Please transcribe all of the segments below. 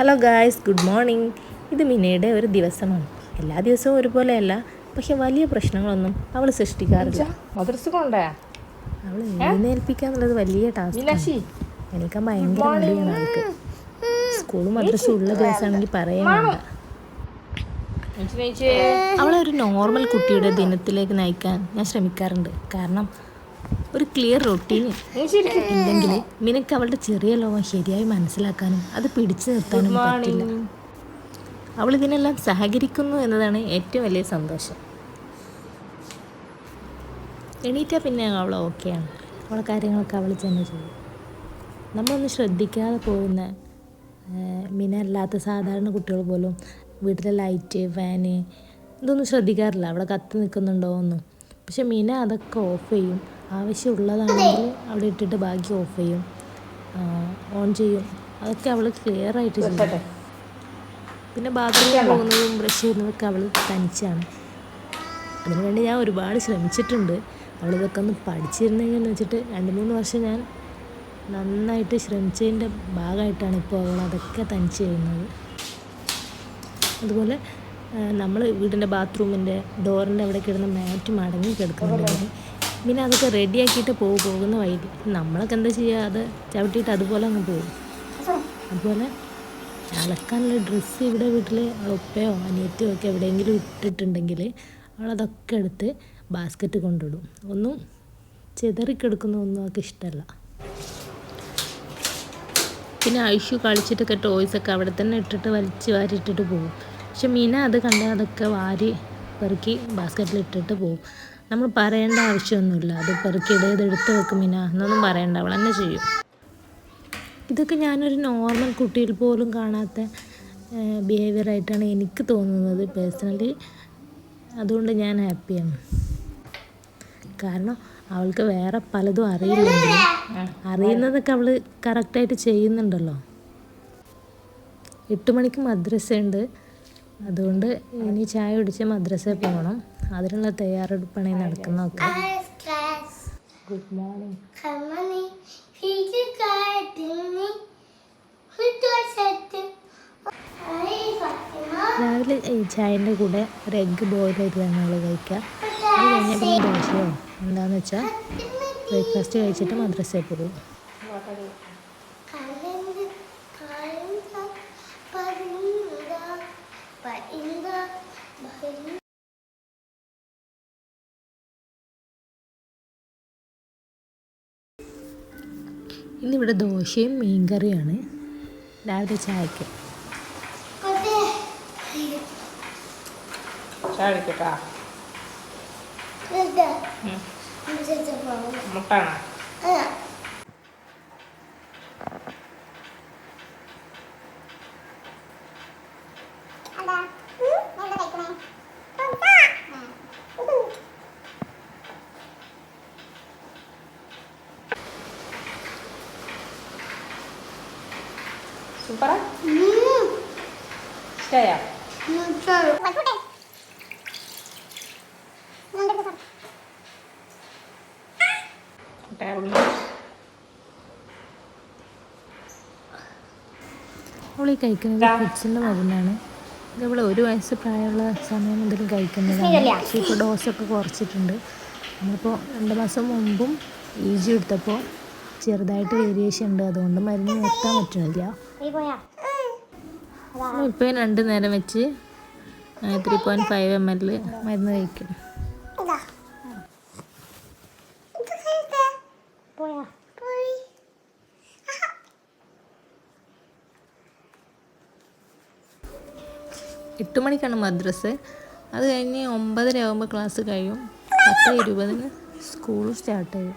Hello guys good morning ഇത് മിനയുടെ ഒരു ദിവസമാണ്. എല്ലാ ദിവസവും ഒരുപോലെയല്ല. പക്ഷെ വലിയ പ്രശ്നങ്ങളൊന്നും അവൾ സൃഷ്ടിക്കാറില്ല. മദ്രസ കൊണ്ടേ അവൾ എഴുന്നേൽപ്പിക്കുക എന്നുള്ളത് വലിയ ടാസ്ക് എനിക്ക് ഭയങ്കര മടിയാണ് മദ്രസ സ്കൂളും മദ്രസും ഉള്ള ദിവസമാണെങ്കിൽ പറയാൻ വേണ്ട. അവളെ ഒരു നോർമൽ കുട്ടിയുടെ ദിനത്തിലേക്ക് നയിക്കാൻ ഞാൻ ശ്രമിക്കാറുണ്ട്. കാരണം ഒരു ക്ലിയർ റൊട്ടീൻ ഇല്ലെങ്കിൽ നിനക്ക് അവളുടെ ചെറിയ ലോകം ശരിയായി മനസ്സിലാക്കാനും അത് പിടിച്ചു നിർത്താനും പറ്റില്ല. അവൾ ഇതിനെല്ലാം സഹകരിക്കുന്നു എന്നതാണ് ഏറ്റവും വലിയ സന്തോഷം. എണീറ്റ പിന്നെ അവൾ ഓക്കെയാണ് അവളെ കാര്യങ്ങളൊക്കെ അവൾ തന്നെ ചെയ്യും. നമ്മളൊന്നും ശ്രദ്ധിക്കാതെ പോകുന്ന മിന അല്ലാത്ത സാധാരണ കുട്ടികൾ പോലും വീട്ടിലെ ലൈറ്റ് ഫാന് ഇതൊന്നും ശ്രദ്ധിക്കാറില്ല. അവിടെ കത്തി നിൽക്കുന്നുണ്ടോ ഒന്നും. പക്ഷെ മിന അതൊക്കെ ഓഫ് ചെയ്യും. ആവശ്യമുള്ളതാണെങ്കിൽ അവിടെ ഇട്ടിട്ട് ബാക്കി ഓഫ് ചെയ്യും. ഓൺ ചെയ്യും. അതൊക്കെ അവൾ ക്ലിയർ ആയിട്ട് ചെയ്യും. പിന്നെ ബാത്റൂമിൽ പോകുന്നതും ബ്രഷ് ചെയ്യുന്നതൊക്കെ അവൾ തനിച്ചാണ്. അതിനുവേണ്ടി ഞാൻ ഒരുപാട് ശ്രമിച്ചിട്ടുണ്ട്. അവളിതൊക്കെ ഒന്ന് പഠിച്ചിരുന്നെങ്കിൽ എന്ന് വെച്ചിട്ട് രണ്ട് മൂന്ന് വർഷം ഞാൻ നന്നായിട്ട് ശ്രമിച്ചതിന്റെ ഭാഗമായിട്ടാണ് ഇപ്പോൾ അവൾ അതൊക്കെ തനിച്ച് ചെയ്യുന്നത്. അതുപോലെ നമ്മൾ വീടിന്റെ ബാത്റൂമിന്റെ ഡോറിന്റെ അവിടെ കിടന്ന മാറ്റ് മടങ്ങി കിടക്കുന്നുണ്ടെങ്കിൽ പിന്നെ അതൊക്കെ റെഡിയാക്കിയിട്ട് പോകും പോകുന്ന വൈകി നമ്മളൊക്കെ എന്താ ചെയ്യുക അത് ചവിട്ടിയിട്ട് അതുപോലെ അങ്ങ് പോകും. അതുപോലെ അലക്കാനുള്ള ഡ്രസ്സ് ഇവിടെ വീട്ടിൽ ഒപ്പയോ അനിയറ്റോ ഒക്കെ എവിടെയെങ്കിലും ഇട്ടിട്ടുണ്ടെങ്കിൽ അവളതൊക്കെ എടുത്ത് ബാസ്ക്കറ്റ് കൊണ്ടിടും. ഒന്നും ചെതറിക്കെടുക്കുന്ന ഒന്നും ഒക്കെ ഇഷ്ടമല്ല പിന്നെ ഐഷു കളിച്ചിട്ടൊക്കെ ടോയ്സൊക്കെ അവിടെ തന്നെ ഇട്ടിട്ട് വലിച്ച് വാരി ഇട്ടിട്ട് പോകും. പക്ഷെ മീന അത് കണ്ട് അതൊക്കെ വാരി പെറുക്കി ബാസ്ക്കറ്റിൽ ഇട്ടിട്ട് പോകും. നമ്മൾ പറയേണ്ട ആവശ്യമൊന്നുമില്ല. അത് പെറുക്കിടേത് എടുത്ത് വെക്കും മീന. എന്നൊന്നും പറയണ്ട. അവൾ തന്നെ ചെയ്യും. ഇതൊക്കെ ഞാനൊരു നോർമൽ കുട്ടിയിൽ പോലും കാണാത്ത ബിഹേവിയർ ആയിട്ടാണ് എനിക്ക് തോന്നുന്നത് പേഴ്സണലി അതുകൊണ്ട് ഞാൻ ഹാപ്പിയാണ് കാരണം അവൾക്ക് വേറെ പലതും അറിയില്ലെങ്കിലും അറിയുന്നതൊക്കെ അവൾ കറക്റ്റായിട്ട് ചെയ്യുന്നുണ്ടല്ലോ. എട്ട് മണിക്ക് മദ്രസ ഉണ്ട് അതുകൊണ്ട് ഇനി ചായ കുടിച്ച് മദ്രസയിൽ പോകണം അതിനുള്ള തയ്യാറെടുപ്പാണ് ഈ നടക്കുന്നതൊക്കെ. ഗുഡ് മോർണിംഗ് രാവിലെ ചായന്റെ ചായന്റെ കൂടെ ഒരു എഗ്ഗ് ബോയിൽ ചെയ്താണ് നമ്മൾ കഴിക്കുക. അത് കഴിഞ്ഞാൽ പിന്നെ ദോശയോ എന്താണെന്ന് വെച്ചാൽ ബ്രേക്ക്ഫാസ്റ്റ് കഴിച്ചിട്ട് മദ്രസയിൽ പോകും. ഇന്നിവിടെ ദോശയും മീൻ കറിയാണ് രാവിലെ ചായക്ക്. ചായ മുട്ടാണോ? ഈ കഴിക്കുന്നത് കിഡ്സിന്റെ മരുന്നാണ് ഇത് ഇവിടെ ഒരു വയസ്സ് പ്രായമുള്ള സമയം മുതൽ കഴിക്കുന്നതാണ് പക്ഷേ ഇപ്പോൾ ഡോസൊക്കെ കുറച്ചിട്ടുണ്ട്. നമ്മളിപ്പോൾ രണ്ട് മാസം മുമ്പും ഈജി ജി എടുത്തപ്പോൾ ചെറുതായിട്ട് വേരിയേഷൻ ഉണ്ട്. അതുകൊണ്ട് മരുന്ന് നിർത്താൻ പറ്റണില്ല ഇപ്പോൾ രണ്ട് നേരം വെച്ച് three point five M L മരുന്ന് കഴിക്കും. എട്ട് മണിക്കാണ് മദ്രസ്. അത് കഴിഞ്ഞ് ഒമ്പതര ആകുമ്പോൾ ക്ലാസ് കഴിയും. പത്ത് ഇരുപതിന് സ്കൂൾ സ്റ്റാർട്ട് ചെയ്യും.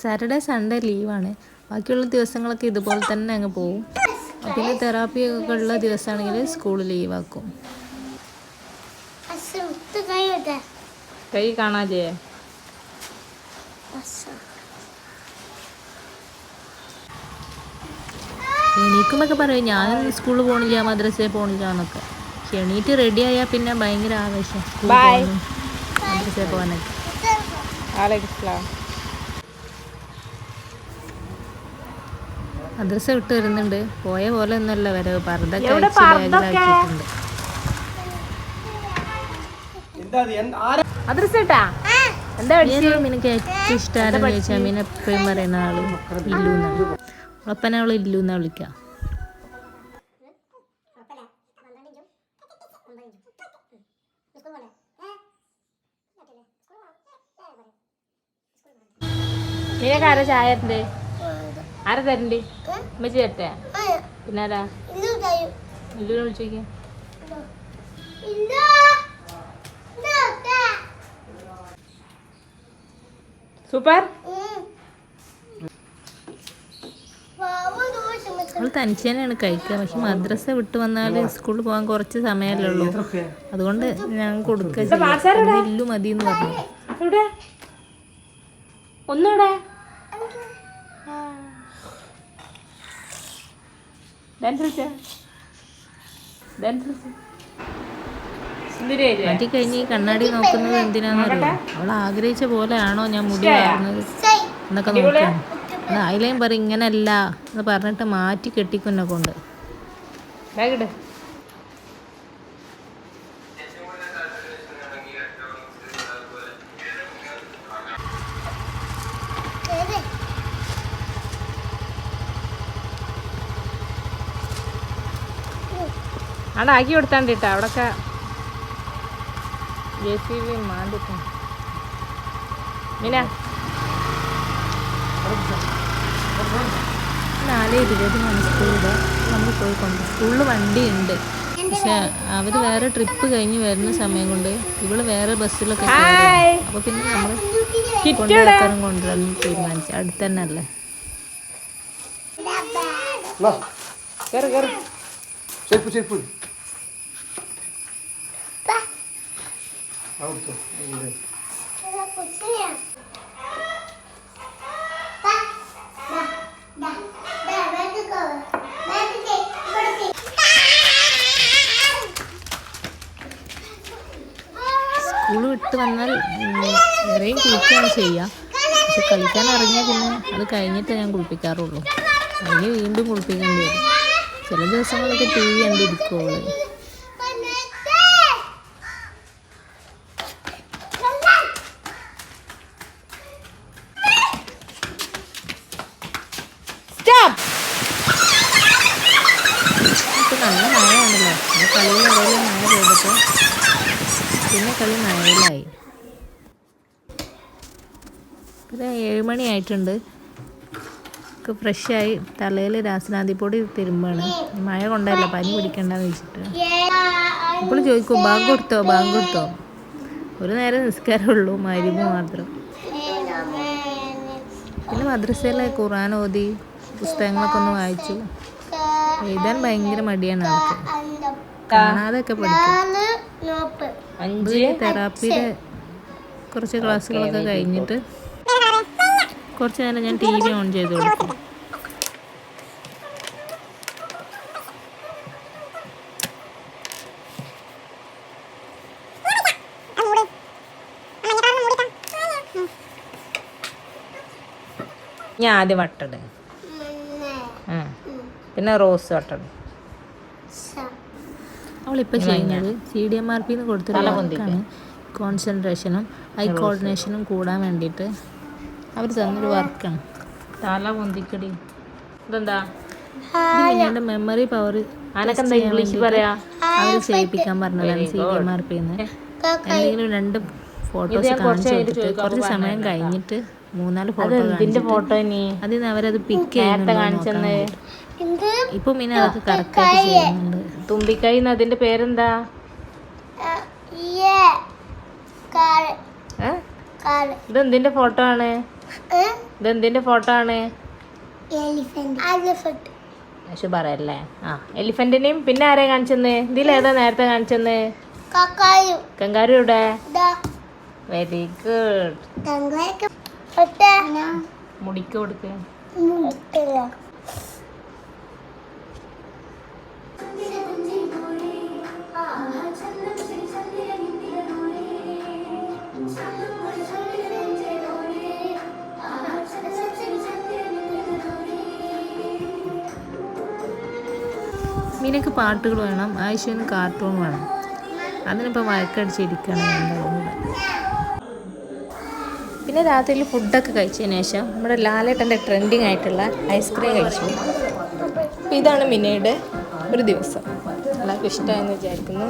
സാറ്റർഡേ സൺഡേ ലീവാണ് ബാക്കിയുള്ള ദിവസങ്ങളൊക്കെ ഇതുപോലെ തന്നെ അങ്ങ് പോവും. പിന്നെ തെറാപ്പി ഒക്കെ ഉള്ള ദിവസമാണെങ്കിൽ സ്കൂൾ ലീവാക്കും കൈ കാണാല്ലേ? Asıl. എണീക്കുമ്പൊക്കെ പറയും. ഞാൻ സ്കൂളിൽ പോകണില്ല മദ്രസയിൽ പോകണില്ല എന്നൊക്കെ എണീറ്റ് റെഡി ആയാൽ പിന്നെ ഭയങ്കര ആവേശം മദ്രസയിൽ പോകാനൊക്കെ. മദ്രസ വിട്ട് വരുന്നുണ്ട്. പോയ പോലെ ഒന്നല്ല വരവ്. പർദ്ദൊക്കെ? എന്താ പഠിച്ചു? എനിക്ക് ഏറ്റവും ചോദിച്ചാൽ എപ്പോഴും പറയുന്ന ആൾ ഇല്ലൂന്നാണ് ഒപ്പന അവൾ ഇല്ലൂന്നാ വിളിക്കുക നിനക്ക് ആരാ ചായ തരണ്ടേ? ആരാ തരണ്ടേ? ഉമ്മച്ചി തരട്ടെ? പിന്നെ ആരാ ഇല്ലൂനെ വിളിച്ചോക്കെ സൂപ്പർ. അവൾ തനിച്ച് തന്നെയാണ് കഴിക്കുക. പക്ഷെ മദ്രസ വിട്ട് വന്നാൽ സ്കൂളിൽ പോകാൻ കുറച്ച് സമയമല്ലേ ഉള്ളൂ. അതുകൊണ്ട് ഞാൻ കൊടുക്കുക മതി എന്ന് പറഞ്ഞു. ഒന്നൂടെ? മാറ്റി കഴിഞ്ഞ് ഈ കണ്ണാടി നോക്കുന്നത് എന്തിനാണെന്നറിയോ അവൾ ആഗ്രഹിച്ച പോലെയാണോ ഞാൻ മുടി വളർന്നത്? എന്നൊക്കെ നോക്കണം അത് ആയിലേയും പറയും ഇങ്ങനല്ല എന്ന് പറഞ്ഞിട്ട് മാറ്റി കെട്ടിക്കുന്നെ കൊണ്ട്. ബാഗ് അവിടെ ആക്കി കൊടുത്താണ്ട് കേട്ടോ അവിടൊക്കെ ജെ സി ബി മാണ്ടിട്ടു മീന. നാല് ഇരുപത് സ്കൂളിൽ നമ്മൾ പോയിക്കൊണ്ട്. സ്കൂളിൽ വണ്ടിയുണ്ട്. പക്ഷെ അവർ വേറെ ട്രിപ്പ് കഴിഞ്ഞ് വരുന്ന സമയം കൊണ്ട് ഇവൾ വേറെ ബസ്സിലൊക്കെ അപ്പൊ അപ്പോൾ പിന്നെ നമ്മൾ കൊണ്ടുവരാനും കൊണ്ടുവരാൻ തീരുമാനിച്ചു. അടുത്ത് തന്നെ അല്ലേ ചെരുപ്പ് കയറി ഇവിടേക്ക്. സ്കൂൾ വിട്ട് വന്നാൽ വേറെയും കുളിക്കുകയാണ് ചെയ്യുക പക്ഷെ കളിക്കാൻ ഇറങ്ങിയാൽ പിന്നെ അത് കഴിഞ്ഞിട്ടേ ഞാൻ കുളിപ്പിക്കാറുള്ളൂ. അല്ലെങ്കിൽ വീണ്ടും കുളിപ്പിക്കേണ്ടി വരും. ചില ദിവസങ്ങളൊക്കെ ടി വി കണ്ടിരിക്കും അവൾ പനത്തെ സ്റ്റോപ്പ് ഇപ്പം നല്ല ആ കളിയുടെ മഴ പെയ്തപ്പോൾ പിന്നെ കളി മഴയിലായി. ഇത് ഏഴുമണി ആയിട്ടുണ്ട്. ഫ്രഷായി തലയിൽ രാസനാദിപ്പൊടി തിരുമ്പാണ്. മഴ കൊണ്ടല്ല പനി പിടിക്കണ്ടെന്ന് വെച്ചിട്ട്. അപ്പോൾ ചോദിക്കും ബാങ്ക് കൊടുത്തോ ബാങ്ക് കൊടുത്തോ? ഒരു നേരം നിസ്കാരമുള്ളൂ മരുന്ന് മാത്രം. പിന്നെ മദ്രസയിലെ ഖുർആൻ ഓതി പുസ്തകങ്ങളൊക്കെ ഒന്ന് വായിച്ചു. എഴുതാൻ ഭയങ്കര മടിയാണ് ആൾക്ക്. കാണാതെയൊക്കെ പഠിക്കും. തെറാപ്പിയുടെ കുറച്ച് ക്ലാസ്സുകളൊക്കെ കഴിഞ്ഞിട്ട് കുറച്ച് നേരം ഞാൻ ടി വി ഓൺ ചെയ്ത് കൊടുക്കും. ഞാൻ ആദ്യം വട്ടട്. പിന്നെ റോസ് വട്ടട്. അവളിപ്പോൾ ചെയ്യുന്നത്? സി ഡി എം ആർ പിന്ന് കൊടുത്തൊരു വർക്കാണ് കോൺസെൻട്രേഷനും ഐ കോർഡിനേഷനും കൂടാൻ വേണ്ടിയിട്ട് അവർ തന്നൊരു വർക്കാണ് തല പൊന്തിക്കടി. ഇതെന്താ? ഇത് മെമ്മറി പവർ ഇംഗ്ലീഷ് പറയാ? അവർ ചെയ്യിപ്പിക്കാൻ പറഞ്ഞതാണ് സി ഡി എം ആർ പിന്ന് എന്തെങ്കിലും രണ്ട് ഫോട്ടോസ് കാണിച്ചു കൊടുത്തിട്ട് കുറച്ച് സമയം കഴിഞ്ഞിട്ട് മൂന്നാൽ ഫോട്ടോ ഇതിന്റെ ഫോട്ടോ ഇനി? അതിൽ നിന്ന് അവരത് പിക്ക്. എന്ത്? ഇപ്പൊ പിന്നെ അതൊക്കെ കറക്റ്റായിട്ട് ചെയ്യുന്നുണ്ട്. തുമ്പിക്കൈ അതിന്റെ പേരെന്താ? ഇതെന്തിന്റെ ഫോട്ടോ ആണ്? ഇതെന്തിന്റെ ഫോട്ടോ ആണ്? പക്ഷെ പറയല്ലേ? ആ എലിഫന്റിനെയും പിന്നെ ആരെ കാണിച്ചെന്ന്? ഇതിലേതാ നേരത്തെ കാണിച്ചെന്ന്? കങ്കാരു ഇവിടെ വെരി ഗുഡ് മുടിക്ക് കൊടുക്ക്. മീനക്ക് പാട്ടുകൾ വേണം ആയിഷന് കാർട്ടൂൺ വേണം. അതിനിപ്പോൾ വഴക്കടിച്ചിരിക്കണം എന്തായാലും കൂടെ പിന്നെ രാത്രിയിൽ ഫുഡൊക്കെ കഴിച്ചതിന് ശേഷം നമ്മുടെ ലാലേട്ടന്റെ ട്രെൻഡിങ് ആയിട്ടുള്ള ഐസ്ക്രീം കഴിച്ചു. ഇതാണ് മിനയുടെ ഒരു ദിവസം. എല്ലാവർക്കും ഇഷ്ടമായെന്ന് വിചാരിക്കുന്നു.